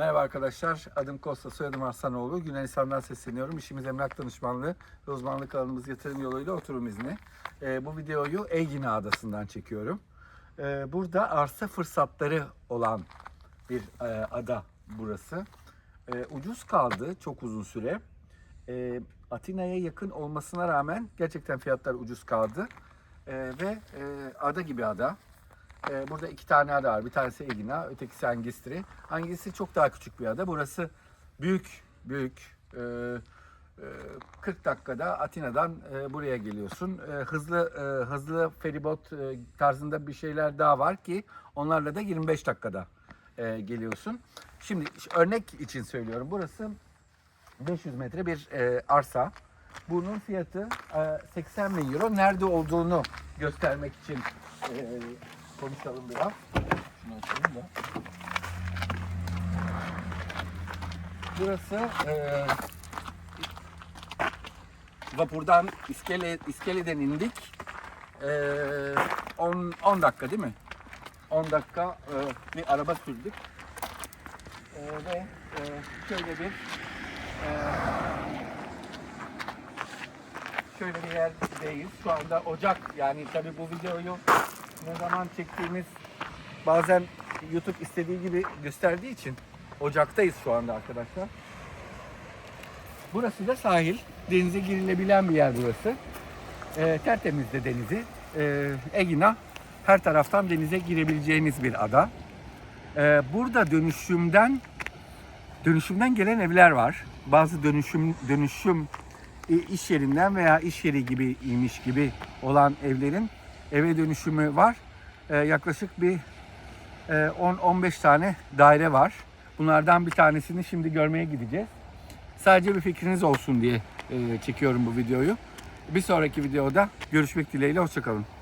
Merhaba arkadaşlar, adım Kosta, soyadım Arslanoğlu. Yunanistan'dan sesleniyorum. İşimiz emlak danışmanlığı ve uzmanlık alanımız yatırım yoluyla oturum izni. Ee, bu videoyu Egina Adası'ndan çekiyorum. Ee, burada arsa fırsatları olan bir e, ada burası. Ee, ucuz kaldı çok uzun süre. Ee, Atina'ya yakın olmasına rağmen gerçekten fiyatlar ucuz kaldı. Ee, ve e, ada gibi ada. Ee, burada iki tane ada var. Bir tanesi Egina, ötekisi Angistri. Angistri çok daha küçük bir ada. Burası büyük, büyük. Ee, e, 40 dakikada Atina'dan e, buraya geliyorsun. E, hızlı e, hızlı feribot e, tarzında bir şeyler daha var ki onlarla da 25 dakikada e, geliyorsun. Şimdi örnek için söylüyorum. Burası 500 metre bir e, arsa. Bunun fiyatı e, 80 bin euro. Nerede olduğunu göstermek için e, konuşalım biraz. Şunu açayım da. Burası e, vapurdan iskele, iskeleden indik. E, 10 10 dakika değil mi? 10 dakika e, bir araba sürdük. E, ve e, şöyle bir e, şöyle bir yerdeyiz. Şu anda Ocak yani tabii bu videoyu ne zaman çektiğimiz bazen YouTube istediği gibi gösterdiği için Ocak'tayız şu anda arkadaşlar. Burası da sahil. Denize girilebilen bir yer burası. Ee, tertemiz de denizi. Ee, Egina her taraftan denize girebileceğiniz bir ada. Ee, burada dönüşümden dönüşümden gelen evler var. Bazı dönüşüm dönüşüm i- iş yerinden veya iş yeri gibi imiş gibi olan evlerin eve dönüşümü var. Ee, yaklaşık bir e, 10-15 tane daire var. Bunlardan bir tanesini şimdi görmeye gideceğiz. Sadece bir fikriniz olsun diye e, çekiyorum bu videoyu. Bir sonraki videoda görüşmek dileğiyle. Hoşçakalın.